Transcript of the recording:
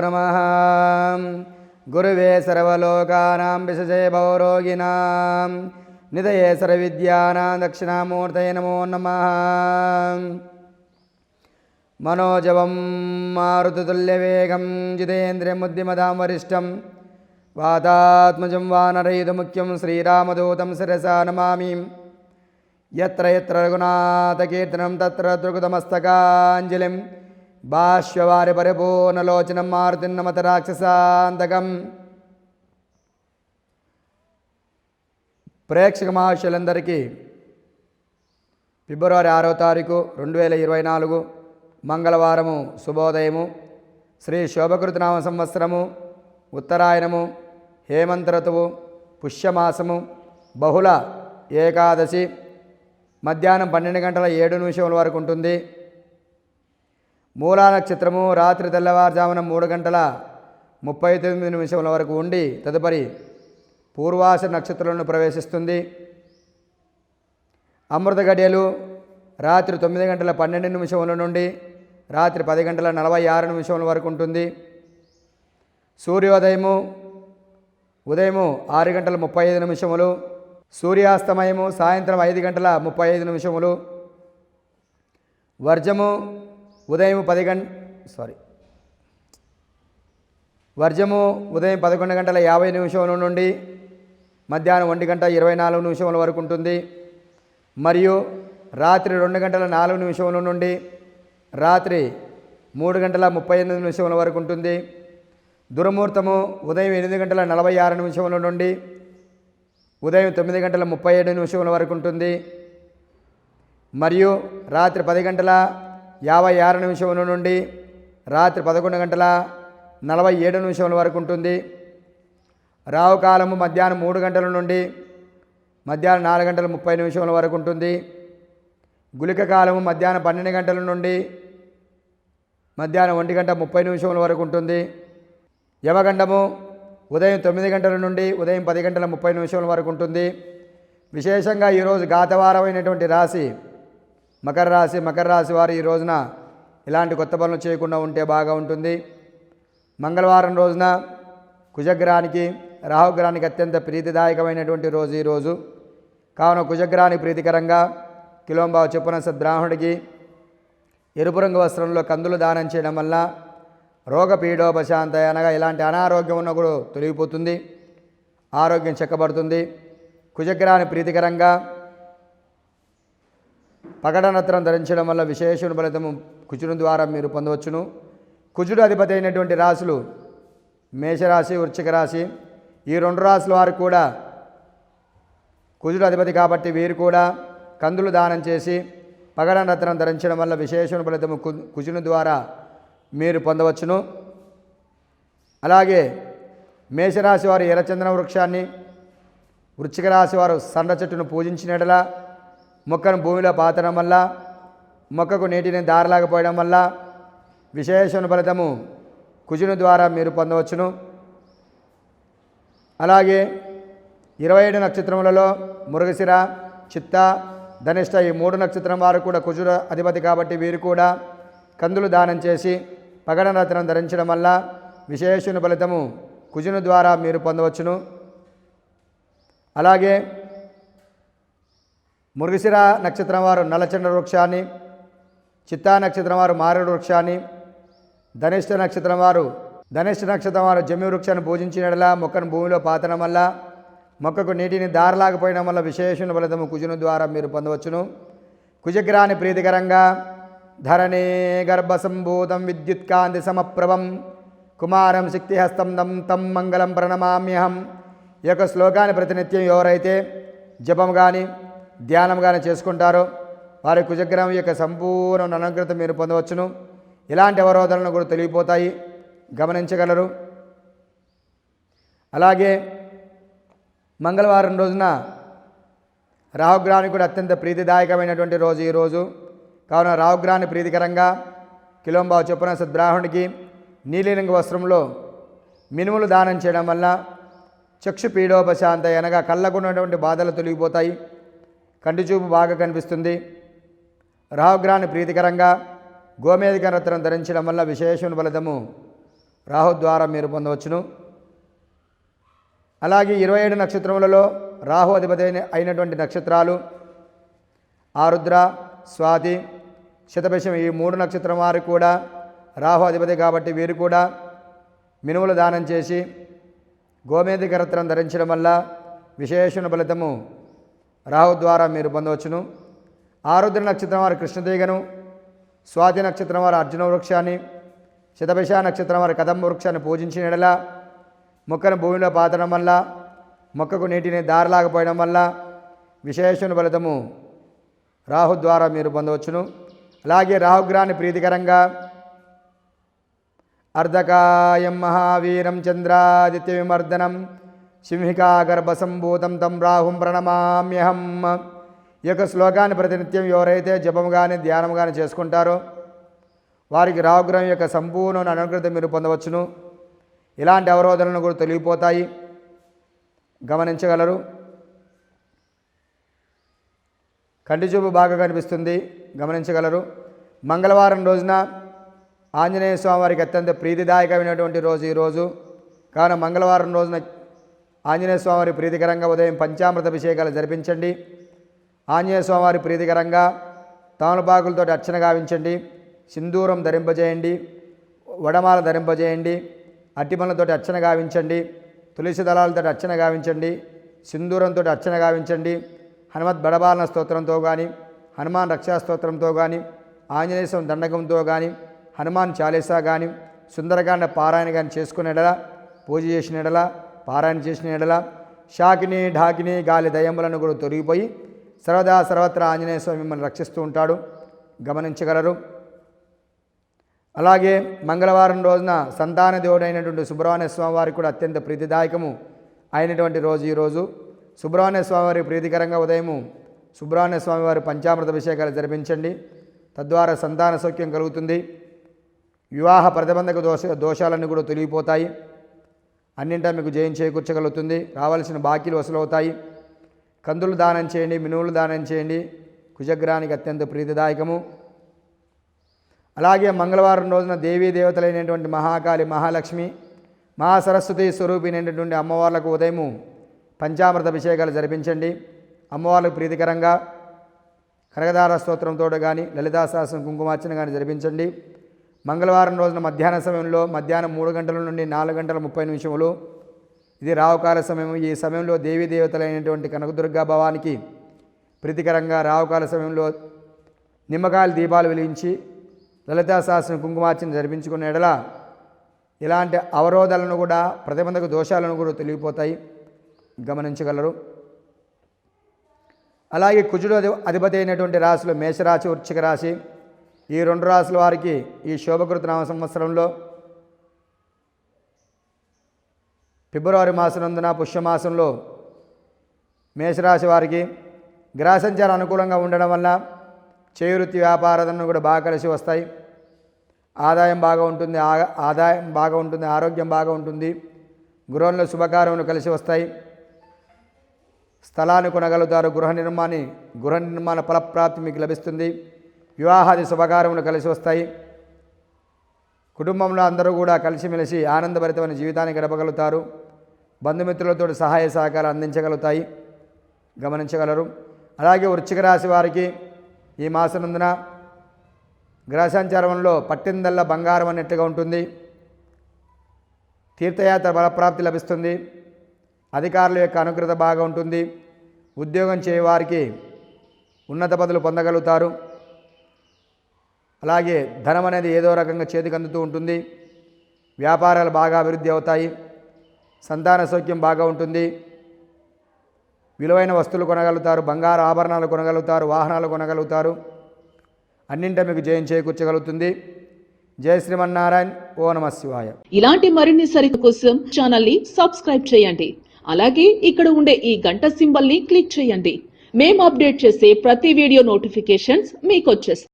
నమ గురువే సర్వలోకానాం విశజే భవరోగిణాం నిదయే సర్వవిద్యానాం దక్షిణామూర్తయ నమో నమ మనోజవం మారుతుల్యవేగం జితేంద్రియముద్యమదాం వరిష్టం వాతాత్మజం వానరయుధముఖ్యం శ్రీరామదూతం శిరసా నమామి యత్ర యత్ర రఘునాథకీర్తనం తత్ర దృగుతమస్తకాంజలిం భాష్యవారి పరిపూర్ణలోచనం మారుతున్నమత రాక్షసాంతకం. ప్రేక్షక మహర్షులందరికీ ఫిబ్రవరి ఆరో తారీఖు రెండు వేల ఇరవై నాలుగు మంగళవారము శుభోదయము. శ్రీ శోభకృతనామ సంవత్సరము ఉత్తరాయణము హేమంతరతువు పుష్యమాసము బహుళ ఏకాదశి. మధ్యాహ్నం పన్నెండు గంటల ఏడు నిమిషముల వరకు ఉంటుంది. మూలా నక్షత్రము రాత్రి తెల్లవారుజామున మూడు గంటల ముప్పై తొమ్మిది నిమిషముల వరకు ఉండి తదుపరి పూర్వాస నక్షత్రంలో ప్రవేశిస్తుంది. అమృత గడియలు రాత్రి తొమ్మిది గంటల పన్నెండు నిమిషముల నుండి రాత్రి పది గంటల నలభై ఆరు నిమిషముల వరకు ఉంటుంది. సూర్యోదయము ఉదయము ఆరు గంటల ముప్పై ఐదు నిమిషములు సూర్యాస్తమయము సాయంత్రం ఐదు గంటల ముప్పై ఐదు నిమిషములు వర్జము ఉదయం పది గంట సారీ వర్జము ఉదయం పదకొండు గంటల యాభై నిమిషముల నుండి మధ్యాహ్నం ఒంటి గంట ఇరవై నాలుగు నిమిషముల వరకు ఉంటుంది. మరియు రాత్రి రెండు గంటల నాలుగు నిమిషముల నుండి రాత్రి మూడు గంటల ముప్పై ఎనిమిది నిమిషముల వరకు ఉంటుంది. దురమూర్తము ఉదయం ఎనిమిది గంటల నలభై ఆరు నిమిషముల నుండి ఉదయం తొమ్మిది గంటల ముప్పై ఏడు నిమిషముల వరకు ఉంటుంది. మరియు రాత్రి పది గంటల యాభై ఆరు నిమిషముల నుండి రాత్రి పదకొండు గంటల నలభై ఏడు నిమిషముల వరకు ఉంటుంది. రావు కాలము మధ్యాహ్నం మూడు గంటల నుండి మధ్యాహ్నం నాలుగు గంటల ముప్పై నిమిషముల వరకు ఉంటుంది. గుళిక కాలము మధ్యాహ్నం పన్నెండు గంటల నుండి మధ్యాహ్నం ఒంటి గంట ముప్పై నిమిషముల వరకు ఉంటుంది. యమగండము ఉదయం తొమ్మిది గంటల నుండి ఉదయం పది గంటల ముప్పై నిమిషముల వరకు ఉంటుంది. విశేషంగా ఈరోజు గాతవారమైనటువంటి రాశి మకర రాశి మకర రాశి వారు ఈ రోజున ఇలాంటి కొత్త పనులు చేయకుండా ఉంటే బాగా ఉంటుంది. మంగళవారం రోజున కుజగ్రహానికి రాహుగ్రహానికి అత్యంత ప్రీతిదాయకమైనటువంటి రోజు ఈరోజు కావున కుజగ్రహానికి ప్రీతికరంగా కిలోంబావు చెప్పున సద్బ్రాహ్మణుడికి ఎరుపు రంగు వస్త్రంలో కందులు దానం చేయడం వల్ల రోగ పీడోపశాంత అనగా ఇలాంటి అనారోగ్యం ఉన్న కూడా తొలగిపోతుంది. ఆరోగ్యం చెక్కబడుతుంది. కుజగ్రహాన్ని ప్రీతికరంగా పగడనత్రం ధరించడం వల్ల విశేషణ ఫలితము కుజుడు ద్వారా మీరు పొందవచ్చును. కుజుడు అధిపతి అయినటువంటి రాశులు మేషరాశి వృశ్చిక రాశి ఈ రెండు రాశుల వారు కూడా కుజుడు అధిపతి కాబట్టి వీరు కూడా కందులు దానం చేసి పగడనత్రం ధరించడం వల్ల విశేషణ ఫలితము కుజుని ద్వారా మీరు పొందవచ్చును. అలాగే మేషరాశి వారు ఎర్రచందన వృక్షాన్ని వృశ్చిక రాశి వారు సన్న చెట్టును పూజించినట్లా మొక్కను భూమిలో పాతడం వల్ల మొక్కకు నీటిని దారలాగపోయడం వల్ల విశేషణ ఫలితము కుజుని ద్వారా మీరు పొందవచ్చును. అలాగే ఇరవై ఏడు నక్షత్రములలో మురుగశిర చిత్త ధనిష్ట ఈ మూడు నక్షత్రం వారు కూడా కుజుర అధిపతి కాబట్టి వీరు కూడా కందులు దానం చేసి పగడనత్నం ధరించడం వల్ల విశేషణ ఫలితము కుజుని ద్వారా మీరు పొందవచ్చును. అలాగే మురుగశిర నక్షత్రం వారు నల్లచండ వృక్షాన్ని చిత్తా నక్షత్రం వారు మారేడు వృక్షాన్ని ధనిష్ట నక్షత్రం వారు ధనిష్ట నక్షత్రం వారు జమ్మి వృక్షాన్ని పూజించినలా మొక్కను భూమిలో పాతడం వల్ల మొక్కకు నీటిని దారలాగపోయడం వల్ల విశేషణ ఫలితము కుజును ద్వారా మీరు పొందవచ్చును. కుజగ్రాని ప్రీతికరంగా ధరణే గర్భసంభూతం విద్యుత్కాంతి సమప్రభం కుమారం శక్తిహస్తం దం తం మంగళం ప్రణమామ్యహం. ఈ యొక్క శ్లోకాన్ని ప్రతినిత్యం ఎవరైతే జపం కానీ ధ్యానంగానే చేసుకుంటారు. చేసుకుంటారో వారి కుజగ్రహం యొక్క సంపూర్ణ అనుగ్రత మీరు పొందవచ్చును. ఇలాంటి అవరోధాలను కూడా తెలియపోతాయి గమనించగలరు. అలాగే మంగళవారం రోజున రాహుగ్రహానికి కూడా అత్యంత ప్రీతిదాయకమైనటువంటి రోజు ఈరోజు కావున రాహుగ్రహాన్ని ప్రీతికరంగా కిలోంబావు చొప్పున సద్బ్రాహ్మణుడికి నీలిరంగు వస్త్రంలో మినుములు దానం చేయడం వల్ల చక్షు పీడోపశాంత అనగా కళ్ళకున్నటువంటి బాధలు తొలగిపోతాయి. కంటి చూపు బాగా కనిపిస్తుంది. రాహుగ్రహాన్ని ప్రీతికరంగా గోమేధిక రత్నం ధరించడం వల్ల విశేషమైన ఫలితము రాహు ద్వారా మీరు పొందవచ్చును. అలాగే ఇరవై ఏడు నక్షత్రములలో రాహు అధిపతి అయిన- అయినటువంటి నక్షత్రాలు ఆరుద్ర స్వాతి శతభిషం ఈ మూడు నక్షత్రం వారు కూడా రాహు అధిపతి కాబట్టి వీరు కూడా మినుములు దానం చేసి గోమేధికరత్నం ధరించడం వల్ల విశేషణ ఫలితము రాహు ద్వారా మీరు పొందవచ్చును. ఆరుద్ర నక్షత్రం వారు కృష్ణదేగను స్వాతి నక్షత్రం వారు అర్జున వృక్షాన్ని శతభిష నక్షత్రం వారు కదంబ వృక్షాన్ని పూజించిన ఎడల మొక్కను భూమిలో పాతడం వల్ల మొక్కకు నీటిని దారిలాగపోయడం వల్ల విశేషణ ఫలితము రాహు ద్వారా మీరు పొందవచ్చును. అలాగే రాహుగ్రహాన్ని ప్రీతికరంగా అర్ధకాయం మహావీరం చంద్రాదిత్య విమర్దనం సింహికాగర్భసంభూతం తం రాహుం ప్రణమామ్యహం ఈ యొక్క శ్లోకాన్ని ప్రతినిత్యం ఎవరైతే జపం కానీ ధ్యానం కానీ చేసుకుంటారో వారికి రాహుగ్రహం యొక్క సంపూర్ణ అనుగ్రహత మీరు పొందవచ్చును. ఇలాంటి అవరోధనలు కూడా తొలగిపోతాయి. గమనించగలరు. కంటి చూపు బాగా కనిపిస్తుంది. గమనించగలరు. మంగళవారం రోజున ఆంజనేయ స్వామి వారికి అత్యంత ప్రీతిదాయకమైనటువంటి రోజు ఈరోజు కావున మంగళవారం రోజున ఆంజనేయ స్వామి వారి ప్రీతికరంగా ఉదయం పంచామృత అభిషేకాలు జరిపించండి. ఆంజనేయ వారి ప్రీతికరంగా తామలపాకులతో అర్చన గావించండి. సింధూరం ధరింపజేయండి. వడమాల ధరింపజేయండి. అట్టిపనులతోటి అర్చన గావించండి. తులసి దళాలతో అర్చన గావించండి. సింధూరంతో అర్చన గావించండి. హనుమత్ బడబాలన స్తోత్రంతో కానీ హనుమాన్ రక్షా స్తోత్రంతో కానీ ఆంజనేయ స్వామి దండకంతో కానీ హనుమాన్ చాలీసా కానీ సుందరకాండ పారాయణ కానీ చేసుకునేడలా పూజ చేసిన ఎడల పారాయణ చేసిన ఎడల షాకిని ఢాకిని గాలి దయములను కూడా తొరిగిపోయి సర్వదా సర్వత్రా ఆంజనేయ స్వామి మిమ్మల్ని రక్షిస్తూ ఉంటాడు. గమనించగలరు. అలాగే మంగళవారం రోజున సంతాన దేవుడైనటువంటి సుబ్రహ్మణ్య స్వామి వారికి కూడా అత్యంత ప్రీతిదాయకము అయినటువంటి రోజు ఈరోజు సుబ్రహ్మణ్య స్వామి వారి ప్రీతికరంగా ఉదయము సుబ్రహ్మణ్య స్వామి వారి పంచామృత అభిషేకాలు జరిపించండి. తద్వారా సంతాన సౌఖ్యం కలుగుతుంది. వివాహ ప్రతిబంధక దోష దోషాలన్నీ కూడా తొలగిపోతాయి. అన్నింటా మీకు జయం చేకూర్చగలుగుతుంది. రావాల్సిన బాకీలు వసూలవుతాయి. కందులు దానం చేయండి మినువులు దానం చేయండి. కుజగ్రహానికి అత్యంత ప్రీతిదాయకము. అలాగే మంగళవారం రోజున దేవీ దేవతలైనటువంటి మహాకాళి మహాలక్ష్మి మహాసరస్వతి స్వరూపినటువంటి అమ్మవార్లకు ఉదయము పంచామృత అభిషేకాలు జరిపించండి. అమ్మవార్లకు ప్రీతికరంగా కనకదార స్తోత్రంతో కానీ లలితా సహస్రం కుంకుమార్చన కానీ జరిపించండి. మంగళవారం రోజున మధ్యాహ్న సమయంలో మధ్యాహ్నం మూడు గంటల నుండి నాలుగు గంటల ముప్పై నిమిషములు. ఇది రావుకాల సమయం. ఈ సమయంలో దేవీ దేవతలైనటువంటి కనకదుర్గా భవానికి ప్రీతికరంగా రావుకాల సమయంలో నిమ్మకాయల దీపాలు వెలిగించి లలితా శాస్త్రం కుంకుమార్చన జరిపించుకున్న ఎడల ఇలాంటి అవరోధాలను కూడా ప్రతిబంధక దోషాలను కూడా తొలగిపోతాయి. గమనించగలరు. అలాగే కుజుడు అధిపతి అయినటువంటి రాశులు మేషరాశి వృచ్చిక రాశి ఈ రెండు రాశుల వారికి ఈ శోభకృత నామ సంవత్సరంలో ఫిబ్రవరి మాసనందున పుష్యమాసంలో మేషరాశి వారికి గ్రహ సంచారం అనుకూలంగా ఉండడం వల్ల చేయువృత్తి వ్యాపారాలను కూడా బాగా కలిసి వస్తాయి. ఆదాయం బాగా ఉంటుంది ఆ- ఆదాయం బాగా ఉంటుంది ఆరోగ్యం బాగా ఉంటుంది గృహంలో శుభకార్యములు కలిసి వస్తాయి. స్థలాన్ని కొనగలుగుతారు గృహ నిర్మాణి గృహ నిర్మాణ ఫలప్రాప్తి మీకు లభిస్తుంది. వివాహాది శుభకార్యములు కలిసి వస్తాయి. కుటుంబంలో అందరూ కూడా కలిసిమెలిసి ఆనందభరితమైన జీవితాన్ని గడపగలుగుతారు బంధుమిత్రులతో సహాయ సహకారాలు అందించగలుగుతాయి. గమనించగలరు. అలాగే వృశ్చిక రాశి వారికి ఈ మాసనందున నందున సంచారంలో పట్టిందల్లా బంగారం అన్నట్టుగా ఉంటుంది. తీర్థయాత్ర బలప్రాప్తి లభిస్తుంది. అధికారుల యొక్క అనుగ్రత బాగా ఉంటుంది. ఉద్యోగం చేయవారికి ఉన్నత పదవులు పొందగలుగుతారు. అలాగే ధనం అనేది ఏదో రకంగా చేతికి అందుతూ ఉంటుంది. వ్యాపారాలు బాగా అభివృద్ధి అవుతాయి. సంతాన సౌఖ్యం బాగా ఉంటుంది. విలువైన వస్తువులు కొనగలుగుతారు. బంగారు ఆభరణాలు కొనగలుగుతారు. వాహనాలు కొనగలుగుతారు. అన్నింట మీకు జయం చేకూర్చగలుగుతుంది. జయ శ్రీమన్నారాయణ. ఓ నమ శివాయ. ఇలాంటి మరిన్ని సరికు కోసం ఛానల్ని సబ్స్క్రైబ్ చేయండి. అలాగే ఇక్కడ ఉండే ఈ గంట సింబల్ని క్లిక్ చేయండి. మేము అప్డేట్ చేసే ప్రతి వీడియో నోటిఫికేషన్స్ మీకు వచ్చేస్తాయి